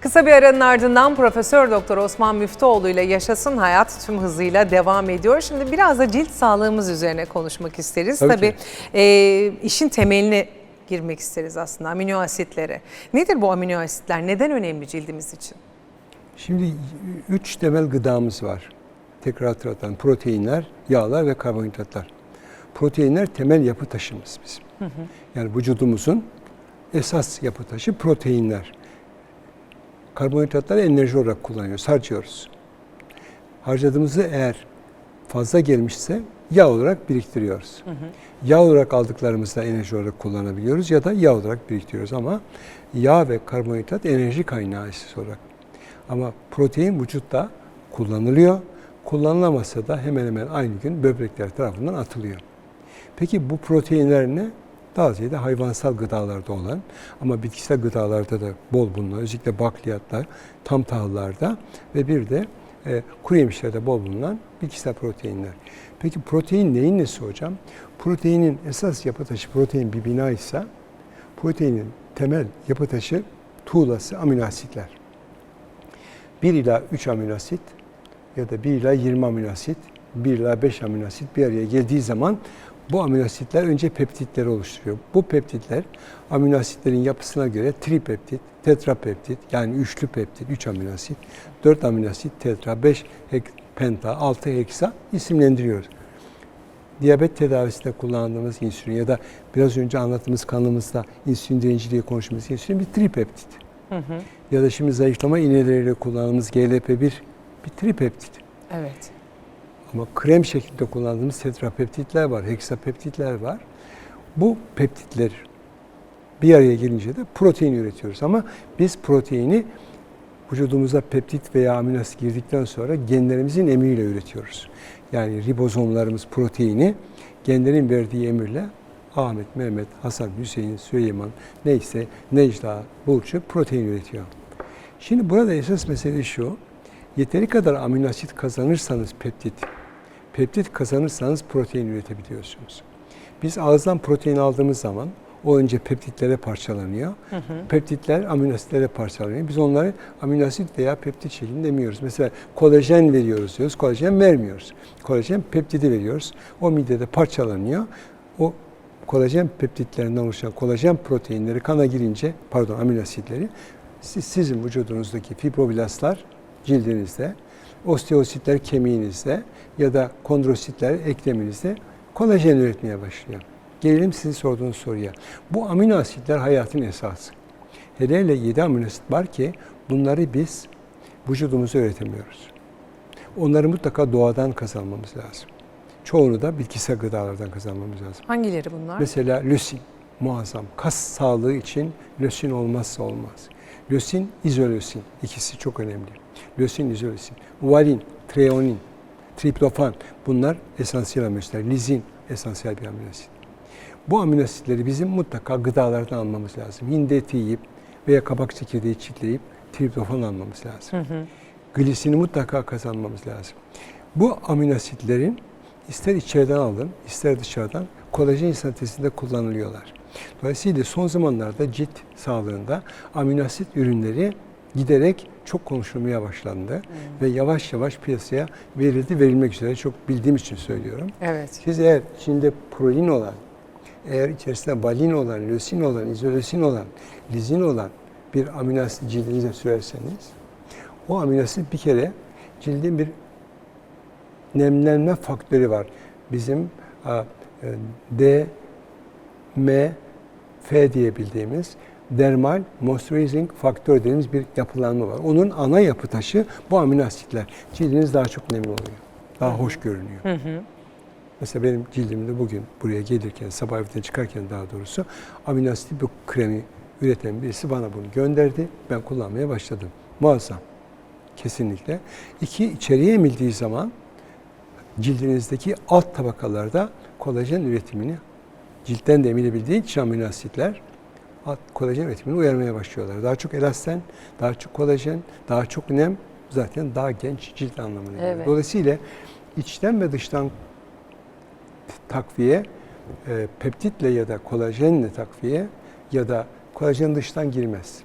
Kısa bir aranın ardından Profesör Doktor Osman Müftüoğlu ile Yaşasın Hayat tüm hızıyla devam ediyor. Şimdi biraz da cilt sağlığımız üzerine konuşmak isteriz. Tabii Tabii, e, işin temeline girmek isteriz aslında amino asitlere. Nedir bu amino asitler? Neden önemli cildimiz için? Şimdi üç temel gıdamız var. Tekrar hatırlatan proteinler, yağlar ve karbonhidratlar. Proteinler temel yapı taşımız bizim. Yani vücudumuzun esas yapı taşı proteinler. Karbonhidratları enerji olarak kullanıyoruz, harcıyoruz. Harcadığımızı eğer fazla gelmişse yağ olarak biriktiriyoruz. Yağ olarak aldıklarımızda enerji olarak kullanabiliyoruz ya da yağ olarak biriktiriyoruz ama yağ ve karbonhidrat enerji kaynağı esas olarak. Ama protein vücutta kullanılıyor. Kullanılamasa da hemen hemen aynı gün böbrekler tarafından atılıyor. Peki bu proteinler ne? Daha ziyade hayvansal gıdalarda olan ama bitkisel gıdalarda da bol bulunan özellikle bakliyatlar, tam tahıllarda ve bir de e, kuru yemişlerde bol bulunan bitkisel proteinler. Peki protein neyin nesi hocam? Proteinin esas yapı taşı protein bir bina ise proteinin temel yapı taşı tuğlası amino asitler. 1 ila 3 amino asit ya da 1 ila 20 amino asit, 1 ila 5 amino asit bir araya geldiği zaman bu amino asitler önce peptitleri oluşturuyor. Bu peptitler amino asitlerin yapısına göre tripeptit, tetrapeptit yani üçlü peptit, 3 amino asit, 4 amino asit, tetra, 5 hek, penta, 6 heksa isimlendiriyoruz. Diyabet tedavisinde kullandığımız insülin ya da biraz önce anlattığımız kanımızda insülin direnci diye konuştuğumuz insülin bir tripeptit. Ya da şimdi zayıflama iğneleriyle kullandığımız GLP-1 bir tripeptit. Evet. Ama krem şeklinde kullandığımız tetrapeptitler var, heksapeptitler var. Bu peptitler bir araya gelince de protein üretiyoruz. Ama biz proteini vücudumuza peptit veya amino asit girdikten sonra genlerimizin emriyle üretiyoruz. Yani ribozomlarımız proteini genlerin verdiği emirle Ahmet, Mehmet, Hasan, Hüseyin, Süleyman neyse Necla, Burcu protein üretiyor. Şimdi burada esas mesele şu. Yeteri kadar amino asit kazanırsanız peptit, peptit kazanırsanız protein üretebiliyorsunuz. Biz ağızdan protein aldığımız zaman o önce peptitlere parçalanıyor. Peptitler amino asitlere parçalanıyor. Biz onları amino asit veya peptit şeklinde demiyoruz. Mesela kolajen veriyoruz diyoruz. Kolajen vermiyoruz. Kolajen peptidi veriyoruz. O midede parçalanıyor. O kolajen peptitlerinden oluşan kolajen proteinleri kana girince, pardon amino asitleri siz, sizin vücudunuzdaki fibroblastlar cildinizde, osteositler kemiğinizde ya da kondrositler ekleminizde kolajen üretmeye başlıyor. Gelelim sizin sorduğunuz soruya. Bu amino asitler hayatın esası. Hele hele 7 amino asit var ki bunları biz vücudumuza üretemiyoruz. Onları mutlaka doğadan kazanmamız lazım. Çoğunu da bitkisel gıdalardan kazanmamız lazım. Hangileri bunlar? Mesela lösin muazzam. Kas sağlığı için lösin olmazsa olmaz. Lösin, izolösin ikisi çok önemli. Lösin, izolösin. Valin, treonin, triptofan bunlar esansiyel amino asitler. Lizin esansiyel bir amino asit. Bu amino asitleri bizim mutlaka gıdalardan almamız lazım. Hindi eti yiyip veya kabak çekirdeği çitleyip triptofan almamız lazım. Glisini mutlaka kazanmamız lazım. Bu amino asitlerin ister içeriden alın, ister dışarıdan kolajen sentezinde kullanılıyorlar. Dolayısıyla son zamanlarda cilt sağlığında amino asit ürünleri giderek çok konuşulmaya başlandı ve yavaş yavaş piyasaya verildi, verilmek üzere çok bildiğim için söylüyorum. Evet. Siz eğer içinde protein olan, eğer içerisinde valin olan, lösin olan, izolösin olan, lizin olan bir amino asit cildinize sürerseniz, o amino asit bir kere cildin bir nemlenme faktörü var. Bizim a, e, D, M, F diye bildiğimiz dermal moisturizing faktör dediğimiz bir yapılanma var. Onun ana yapı taşı bu amino asitler. Cildiniz daha çok nemli oluyor. Daha hoş görünüyor. Mesela benim cildimde bugün buraya gelirken, sabah evden çıkarken daha doğrusu amino asitli bir kremi üreten birisi bana bunu gönderdi. Ben kullanmaya başladım. Muazzam. Kesinlikle. İki, içeriye emildiği zaman cildinizdeki alt tabakalarda kolajen üretimini ciltten de emilebildiği için amino asitler kolajen üretimini uyarmaya başlıyorlar. Daha çok elasten, daha çok kolajen, daha çok nem zaten daha genç cilt anlamına geliyor. Evet. Dolayısıyla içten ve dıştan takviye, e, peptitle ya da kolajenle takviye ya da Kolajen dıştan girmez.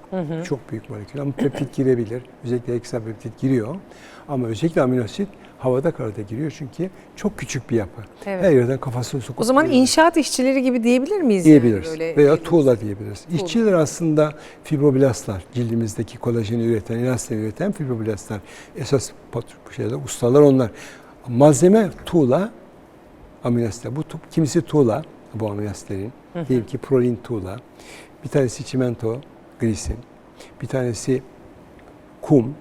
Çok büyük molekül ama peptit girebilir. Özellikle heksapeptit giriyor. Ama özellikle amino asit havada karada giriyor çünkü çok küçük bir yapı. Evet. Her yerden kafasını sokup O zaman giriyor inşaat işçileri gibi diyebilir miyiz? diyebiliriz. Yani böyle Veya diyebiliriz. tuğla diyebiliriz. İşçiler aslında fibroblastlar. Cildimizdeki kolajeni üreten, elastin üreten fibroblastlar. Esas pat- şeyler, ustalar onlar. Malzeme tuğla, amino asitler. Bu kimisi tuğla, bu amino asitlerin. Diyelim ki prolin tuğla. Bir tanesi çimento, glisin. Bir tanesi kum,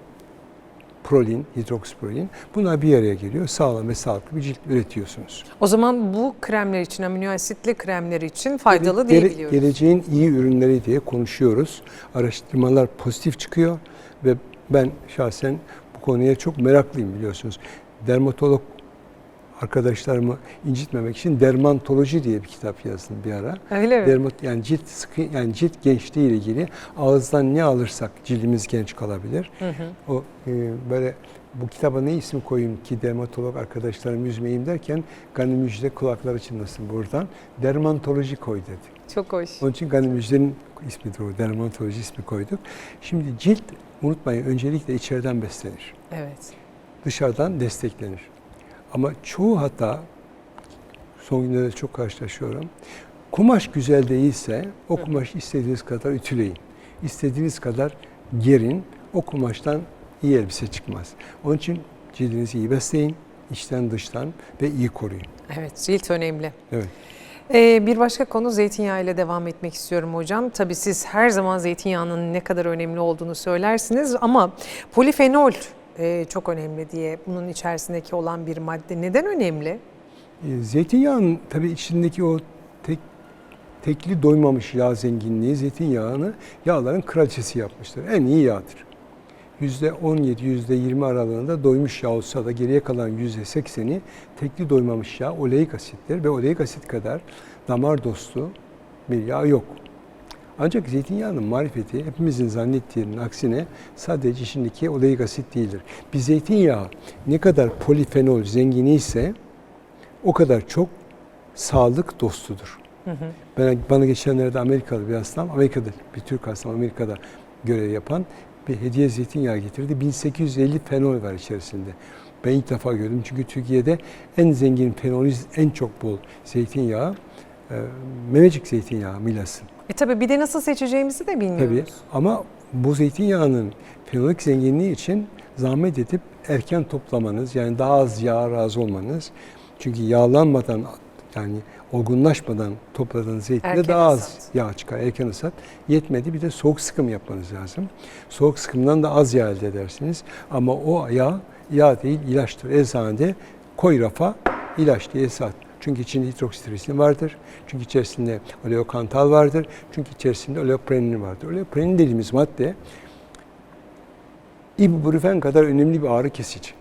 prolin, hidroksiprolin. Bunlar bir araya geliyor. Sağlam ve sağlıklı bir cilt üretiyorsunuz. O zaman bu kremler için, amino asitli kremler için faydalı Gele- diyebiliyoruz. Geleceğin iyi ürünleri diye konuşuyoruz. Araştırmalar pozitif çıkıyor ve ben şahsen bu konuya çok meraklıyım biliyorsunuz. Dermatolog arkadaşlarımı incitmemek için dermantoloji diye bir kitap yazdım bir ara. Öyle mi? Dermat yani cilt sıkı yani cilt gençliği ile ilgili ağızdan ne alırsak cildimiz genç kalabilir. Hı hı. O e, böyle bu kitaba ne isim koyayım ki dermatolog arkadaşlarımı üzmeyeyim derken Gani Müjde kulakları çınlasın buradan. Dermantoloji koy dedi. Çok hoş. Onun için Gani Müjde'nin ismidir o. Dermatoloji ismi koyduk. Şimdi cilt unutmayın öncelikle içeriden beslenir. Evet. Dışarıdan desteklenir. Ama çoğu hata son günlerde çok karşılaşıyorum. Kumaş güzel değilse o kumaş istediğiniz kadar ütüleyin. İstediğiniz kadar gerin. O kumaştan iyi elbise çıkmaz. Onun için cildinizi iyi besleyin. içten dıştan ve iyi koruyun. Evet, cilt önemli. Evet. Ee, bir başka konu zeytinyağı ile devam etmek istiyorum hocam. Tabii siz her zaman zeytinyağının ne kadar önemli olduğunu söylersiniz ama polifenol e, çok önemli diye bunun içerisindeki olan bir madde neden önemli? E, Zeytinyağının tabii içindeki o tek tekli doymamış yağ zenginliği zeytinyağını yağların kraliçesi yapmıştır. En iyi yağdır. %17, %20 aralığında doymuş yağ olsa da geriye kalan %80'i tekli doymamış yağ oleik asittir ve oleik asit kadar damar dostu bir yağ yok. Ancak zeytinyağının marifeti hepimizin zannettiğinin aksine sadece içindeki oleik asit değildir. Bir zeytinyağı ne kadar polifenol zengini ise o kadar çok sağlık dostudur. Ben, bana geçenlerde Amerikalı bir hastam, Amerika'da bir Türk hastam Amerika'da görev yapan bir hediye zeytinyağı getirdi. 1850 fenol var içerisinde. Ben ilk defa gördüm çünkü Türkiye'de en zengin fenolü en çok bol zeytinyağı e, memecik zeytinyağı Milas'ın. E tabii bir de nasıl seçeceğimizi de bilmiyoruz. Tabii ama bu zeytinyağının fenolik zenginliği için zahmet edip erken toplamanız yani daha az yağa razı olmanız. Çünkü yağlanmadan yani olgunlaşmadan topladığınız zeytinde Erken daha az hasat. yağ çıkar. Erken hasat yetmedi bir de soğuk sıkım yapmanız lazım. Soğuk sıkımdan da az yağ elde edersiniz. Ama o yağ yağ değil ilaçtır. Eczanede koy rafa ilaç diye sat. Çünkü içinde hidroksitrisin vardır. Çünkü içerisinde oleokantal vardır. Çünkü içerisinde oleoprenin vardır. Oleoprenin dediğimiz madde ibuprofen kadar önemli bir ağrı kesici.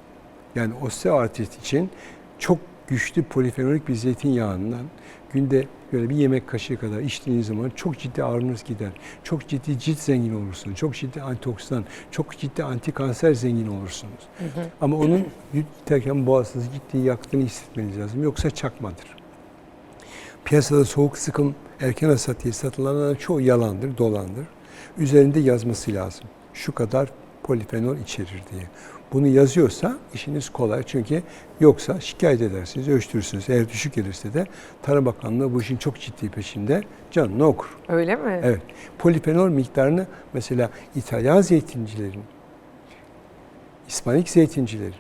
Yani osteoartrit için çok güçlü polifenolik bir zeytinyağından günde böyle bir yemek kaşığı kadar içtiğiniz zaman çok ciddi ağrınız gider. Çok ciddi cilt zengin olursunuz. Çok ciddi antioksidan, çok ciddi antikanser zengin olursunuz. Ama onun yutarken boğazınızı ciddi yaktığını hissetmeniz lazım. Yoksa çakmadır. Piyasada soğuk sıkım erken hasat diye satılanların çoğu yalandır, dolandır. Üzerinde yazması lazım. Şu kadar polifenol içerir diye. Bunu yazıyorsa işiniz kolay çünkü yoksa şikayet edersiniz, ölçtürürsünüz. Eğer düşük gelirse de Tarım Bakanlığı bu işin çok ciddi peşinde canını okur. Öyle mi? Evet. Polifenol miktarını mesela İtalyan zeytincilerin, İspanik zeytincilerin,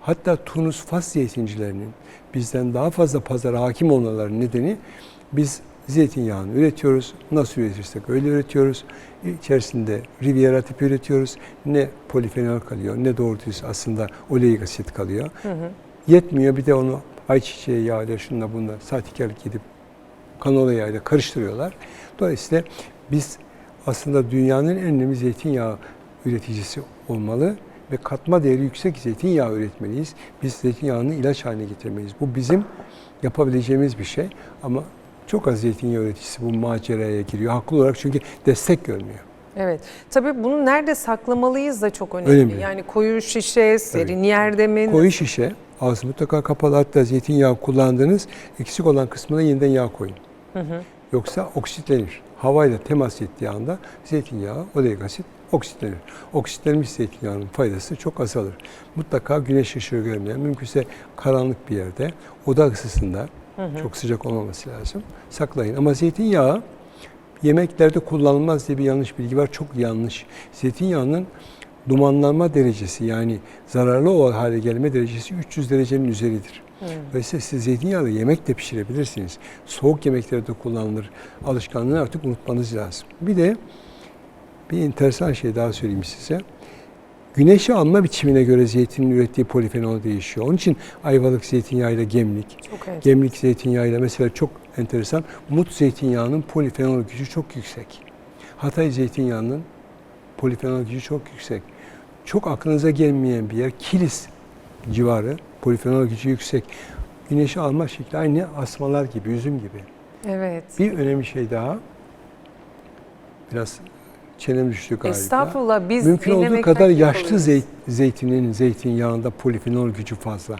hatta Tunus Fas zeytincilerinin bizden daha fazla pazara hakim olmalarının nedeni biz zeytinyağını üretiyoruz. Nasıl üretirsek öyle üretiyoruz. İçerisinde Riviera tipi üretiyoruz. Ne polifenol kalıyor ne doğru düz aslında oleik asit kalıyor. Yetmiyor bir de onu ayçiçeği yağıyla şunla bunla sahtekarlık edip kanola yağıyla karıştırıyorlar. Dolayısıyla biz aslında dünyanın en önemli zeytinyağı üreticisi olmalı ve katma değeri yüksek zeytinyağı üretmeliyiz. Biz zeytinyağını ilaç haline getirmeliyiz. Bu bizim yapabileceğimiz bir şey ama çok az zeytinyağı üreticisi bu maceraya giriyor. Haklı olarak çünkü destek görmüyor. Evet. Tabii bunu nerede saklamalıyız da çok önemli. Önemli. Yani koyu şişe, serin yerde mi? Koyu şişe, ağzı mutlaka kapalı hatta zeytinyağı kullandığınız eksik olan kısmına yeniden yağ koyun. Yoksa oksitlenir. Havayla temas ettiği anda zeytinyağı, oleik asit oksitlenir. Oksitlenmiş zeytinyağının faydası çok azalır. Mutlaka güneş ışığı görmeyen, mümkünse karanlık bir yerde, oda ısısında, çok sıcak olmaması lazım, saklayın. Ama zeytinyağı yemeklerde kullanılmaz diye bir yanlış bilgi var. Çok yanlış. Zeytinyağının dumanlanma derecesi yani zararlı o hale gelme derecesi 300 derecenin üzeridir. Dolayısıyla siz zeytinyağlı yemek de pişirebilirsiniz. Soğuk yemeklerde kullanılır. Alışkanlığını artık unutmanız lazım. Bir de bir enteresan şey daha söyleyeyim size. Güneşi alma biçimine göre zeytinin ürettiği polifenol değişiyor. Onun için ayvalık zeytinyağıyla gemlik, Çok. Gemlik zeytinyağıyla mesela çok enteresan. Mut zeytinyağının polifenol gücü çok yüksek. Hatay zeytinyağının polifenol gücü çok yüksek. Çok aklınıza gelmeyen bir yer Kilis civarı polifenol gücü yüksek. Güneşi alma şekli aynı asmalar gibi, üzüm gibi. Evet. Bir önemli şey daha. Biraz çenem düştü galiba. Estağfurullah biz Mümkün olduğu kadar yaşlı zeyt, zeytinin zeytinyağında polifenol gücü fazla.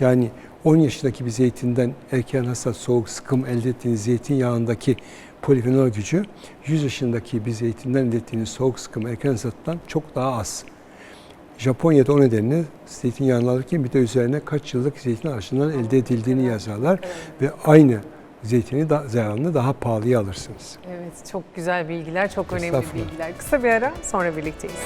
Yani 10 yaşındaki bir zeytinden erken hasat soğuk sıkım elde ettiğiniz zeytinyağındaki polifenol gücü 100 yaşındaki bir zeytinden elde ettiğiniz soğuk sıkım erken hasattan çok daha az. Japonya'da o nedenle zeytinyağını alırken bir de üzerine kaç yıllık zeytin ağaçından elde edildiğini yazarlar ve aynı zeytini da, zararını daha pahalıya alırsınız. Evet çok güzel bilgiler, çok önemli bilgiler. Kısa bir ara sonra birlikteyiz.